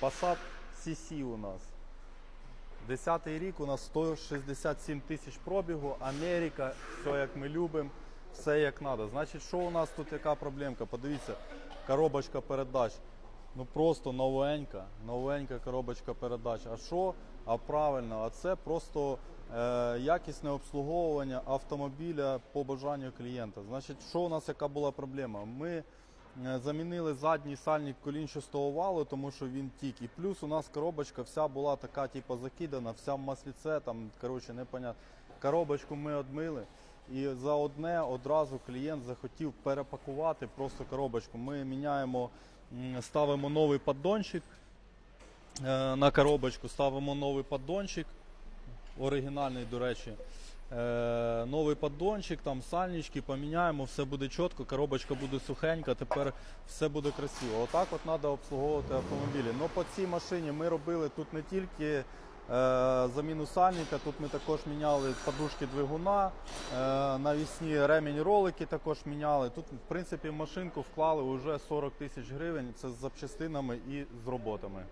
Passat CC у нас. Десятий рік у нас 167 тисяч пробігу, Америка, все як ми любимо, все як треба. Значить, що у нас тут яка проблемка? Подивіться, коробочка передач. Ну просто новенька, новенька коробочка передач. А що? А правильно, а це просто е, якісне обслуговування автомобіля по бажанню клієнта. Значить, що у нас яка була проблема? Ми замінили задній сальник колінчастого валу, тому що він тік. І плюс у нас коробочка вся була така, типу, закидана, вся в масліце, там, коротше, непонятно. Коробочку ми одмили. І за одне одразу клієнт захотів перепакувати просто коробочку. Ми міняємо, ставимо новий поддончик е, на коробочку, ставимо новий поддончик, оригінальний, до речі. Е, новий поддончик, там сальнички, поміняємо, все буде чітко, коробочка буде сухенька, тепер все буде красиво. Отак от треба обслуговувати автомобілі. Ну по цій машині ми робили тут не тільки е, заміну сальника, тут ми також міняли подушки двигуна, е, навісні ремінь ролики також міняли. Тут, в принципі, машинку вклали вже 40 тисяч гривень. Це з запчастинами і з роботами.